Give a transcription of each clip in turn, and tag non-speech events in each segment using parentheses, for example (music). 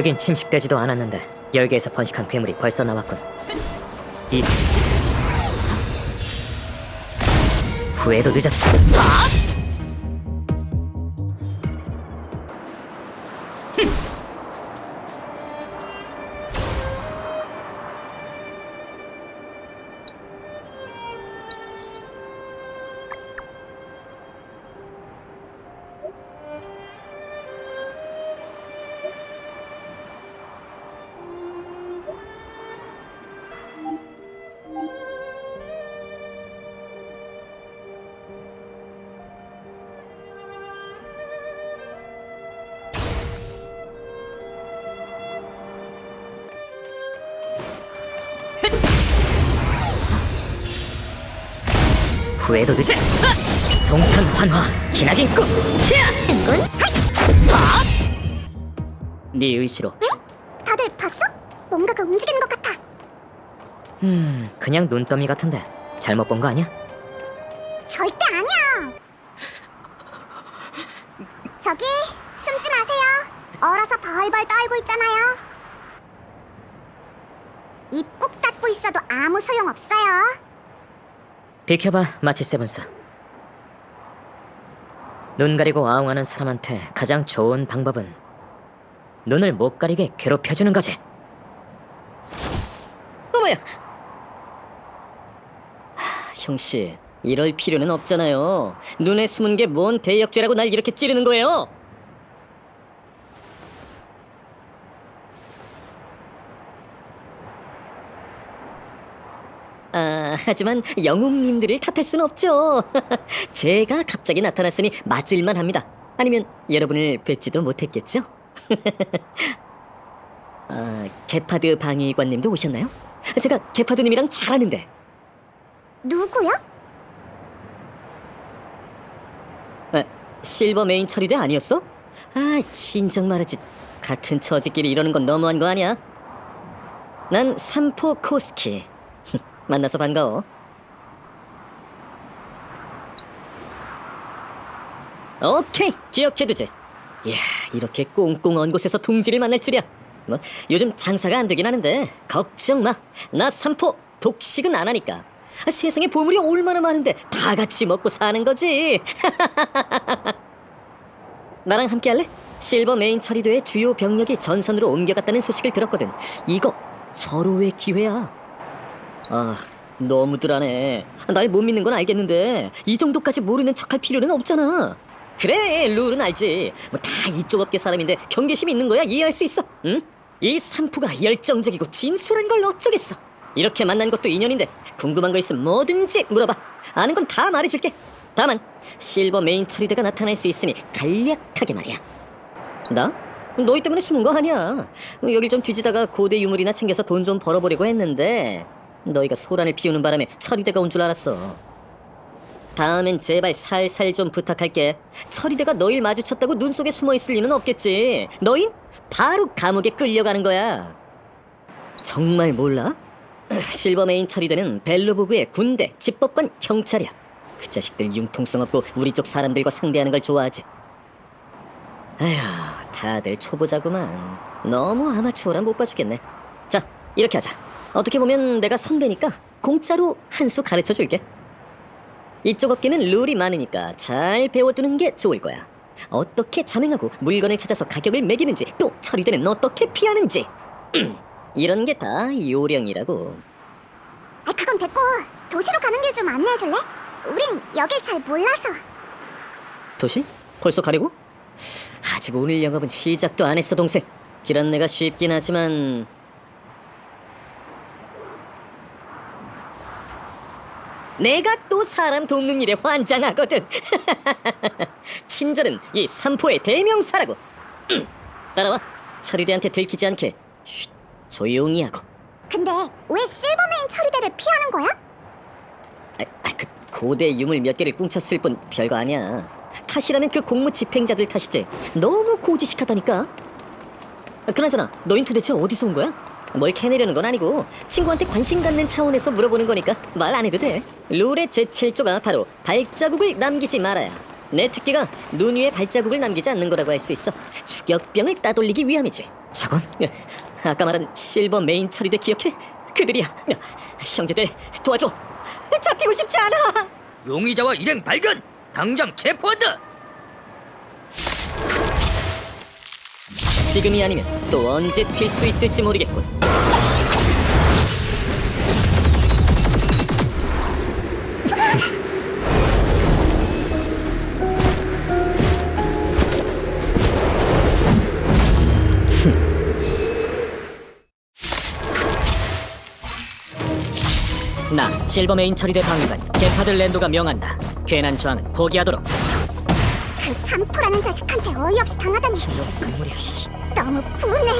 여긴 침식되지도 않았는데 열계에서 번식한 괴물이 벌써 나왔군. 이 후회도 늦었다. 후회도 늦었. 동천 환화 기나긴 꿈. 응? 네 의시로. 다들 봤어? 뭔가가 움직이는 것 같아. 음, 그냥 눈더미 같은데 잘못 본 거 아니야? 절대 아니야. 저기 숨지 마세요. 얼어서 벌벌 떨고 있잖아요. 입 꾹 닫고 있어도 아무 소용 없어요. 비켜봐, 마치 세븐스. 눈 가리고 아웅하는 사람한테 가장 좋은 방법은 눈을 못 가리게 괴롭혀주는 거지. 어머야! 형씨, 이럴 필요는 없잖아요. 눈에 숨은 게 뭔 대역죄라고 날 이렇게 찌르는 거예요? 아, 하지만 영웅님들을 탓할 순 없죠. (laughs) 제가 갑자기 나타났으니 맞을만 합니다. 아니면 여러분을 뵙지도 못했겠죠? (laughs) 아, 게파드 방위관님도 오셨나요? 제가 게파드님이랑 잘 아는데. 누구요? 아, 실버 메인 처리대 아니었어? 아, 진정 말하지. 같은 처지끼리 이러는 건 너무한 거 아니야? 난 삼포 코스키. 만나서 반가워. 오케이, 기억해두지. 이야, 이렇게 꽁꽁 언 곳에서 둥지를 만날 줄이야. 뭐, 요즘 장사가 안 되긴 하는데 걱정 마. 나 삼포 독식은 안 하니까. 아, 세상에 보물이 얼마나 많은데 다 같이 먹고 사는 거지. (laughs) 나랑 함께 할래? 실버 메인 처리대의 주요 병력이 전선으로 옮겨갔다는 소식을 들었거든. 이거 절호의 기회야. 아, 너무들 하네. 날 못 믿는 건 알겠는데 이 정도까지 모르는 척할 필요는 없잖아. 그래, 룰은 알지. 뭐 다 이쪽 업계 사람인데 경계심 있는 거야 이해할 수 있어. 응? 이 산푸가 열정적이고 진솔한 걸 어쩌겠어. 이렇게 만난 것도 인연인데 궁금한 거 있으면 뭐든지 물어봐. 아는 건 다 말해줄게. 다만 실버 메인 처리대가 나타날 수 있으니 간략하게 말이야. 나? 너희 때문에 숨은 거 아니야. 여길 좀 뒤지다가 고대 유물이나 챙겨서 돈 좀 벌어보려고 했는데 너희가 소란을 피우는 바람에 처리대가 온 줄 알았어. 다음엔 제발 살살 좀 부탁할게. 처리대가 너희를 마주쳤다고 눈 속에 숨어 있을 리는 없겠지. 너희 바로 감옥에 끌려가는 거야. 정말 몰라? (clears throat) 실버메인 처리대는 벨로보그의 군대, 집법관, 경찰이야. 그 자식들 융통성 없고 우리 쪽 사람들과 상대하는 걸 좋아하지. 아휴, 다들 초보자구만. 너무 아마추어라 못 봐주겠네. 자, 이렇게 하자. 어떻게 보면 내가 선배니까 공짜로 한 수 가르쳐 줄게. 이쪽 업계는 룰이 많으니까 잘 배워두는 게 좋을 거야. 어떻게 자맹하고 물건을 찾아서 가격을 매기는지 또 처리대는 어떻게 피하는지 이런 게 다 요령이라고. 아, 그건 됐고 도시로 가는 길 좀 안내해 줄래? 우린 여길 잘 몰라서. 도시? 벌써 가려고? 아직 오늘 영업은 시작도 안 했어 동생. 길 안내가 쉽긴 하지만 내가 또 사람 돕는 일에 환장하거든. (laughs) 친절은 이 삼포의 대명사라고. (clears throat) 따라와. 처리대한테 들키지 않게 쉿 조용히 하고. 근데 왜 실버메인 처리대를 피하는 거야? 아, 아, 그 고대 유물 몇 개를 꿍쳤을 뿐 별거 아니야. 탓이라면 그 공무 집행자들 탓이지. 너무 고지식하다니까. 아, 그나저나 너흰 도대체 어디서 온 거야? 뭘 캐내려는 건 아니고 친구한테 관심 갖는 차원에서 물어보는 거니까 말 안 해도 돼. 룰의 제7조가 바로 발자국을 남기지 말아야. 내 특기가 눈 위에 발자국을 남기지 않는 거라고 할 수 있어. 추격병을 따돌리기 위함이지. 저건? (laughs) 아까 말한 실버 메인 처리대 기억해? 그들이야. 형제들 도와줘. 잡히고 싶지 않아. 용의자와 일행 발견! 당장 체포한다! 지금이 아니면 또 언제 튈 수 있을지 모르겠군. (laughs) 나 실버 메인 처리대 방위관 게파들 랜도가 명한다. 괜한 저항은 포기하도록. 그 삼포라는 자식한테 어이없이 당하다니 눈물이 너무 분해.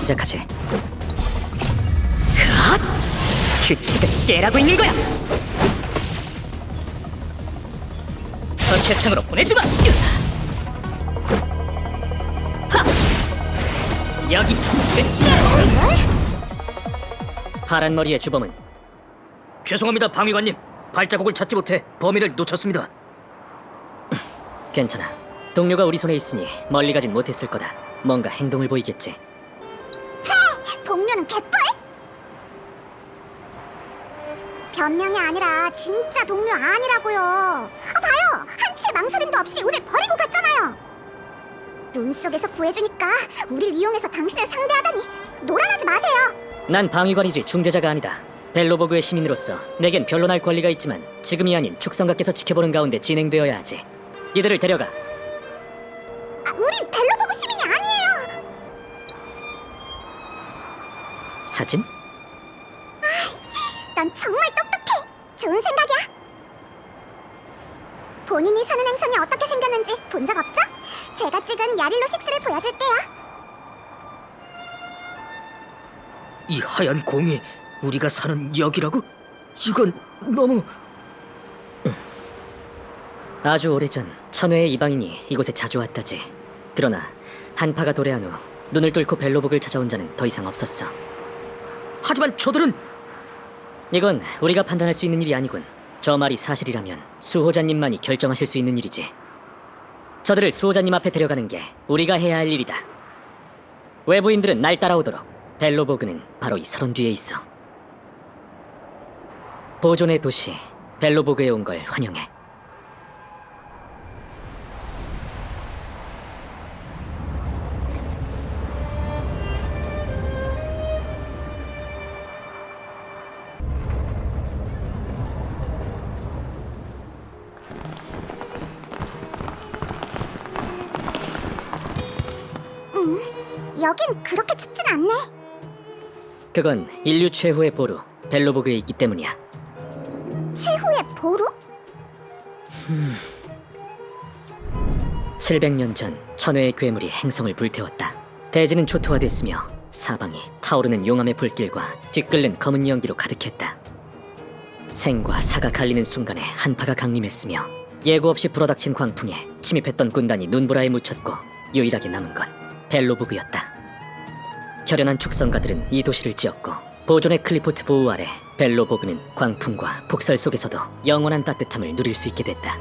시작하지. 헛! 규칙을 깨라고 있는 거야. 전체창으로 보내주마. 하! 여기서 끝이야. 파란 머리의 주범은 죄송합니다, 방위관님. 발자국을 찾지 못해 범인을 놓쳤습니다. (laughs) 괜찮아. 동료가 우리 손에 있으니 멀리 가진 못했을 거다. 뭔가 행동을 보이겠지. 동료는 개뿔? 변명이 아니라 진짜 동료 아니라고요. 아, 봐요. 한치 망설임도 없이 우릴 버리고 갔잖아요. 눈 속에서 구해주니까 우릴 이용해서 당신을 상대하다니 노란하지 마세요. 난 방위관이지 중재자가 아니다. 벨로보그의 시민으로서 내겐 변론할 권리가 있지만 지금이 아닌 축성가께서 지켜보는 가운데 진행되어야 하지. 이들을 데려가. 아, 우린 벨로보그 시민이 아니에요. 사진? 넌 정말 똑똑해. 좋은 생각이야. 본인이 사는 행성이 어떻게 생겼는지 본 적 없죠? 제가 찍은 야릴로 6를 보여줄게요. 이 하얀 공이 우리가 사는 여기라고? 이건 너무... 아주 오래전 천회의 이방인이 이곳에 자주 왔다지. 그러나 한파가 도래한 후 눈을 뚫고 벨로복을 찾아온 자는 더 이상 없었어. 하지만 저들은 이건 우리가 판단할 수 있는 일이 아니군. 저 말이 사실이라면 수호자님만이 결정하실 수 있는 일이지. 저들을 수호자님 앞에 데려가는 게 우리가 해야 할 일이다. 외부인들은 날 따라오도록. 벨로보그는 바로 이 서론 뒤에 있어. 보존의 도시 벨로보그에 온 걸 환영해. 여긴 그렇게 춥진 않네. 그건 인류 최후의 보루 벨로보그에 있기 때문이야. 최후의 보루? 700년 전 천회의 괴물이 행성을 불태웠다. 대지는 초토화됐으며 사방이 타오르는 용암의 불길과 뒤끓는 검은 연기로 가득했다. 생과 사가 갈리는 순간에 한파가 강림했으며 예고 없이 불어닥친 광풍에 침입했던 군단이 눈보라에 묻혔고 유일하게 남은 건 벨로부그였다. 결연한 축성가들은 이 도시를 지었고 보존의 클리포트 보호 아래 벨로보그는 광풍과 폭설 속에서도 영원한 따뜻함을 누릴 수 있게 됐다.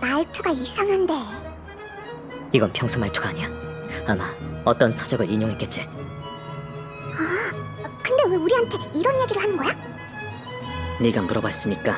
말투가 이상한데. 이건 평소 말투가 아니야. 아마 어떤 서적을 인용했겠지. 근데 왜 우리한테 이런 얘기를 하는 거야? 네가 물어봤으니까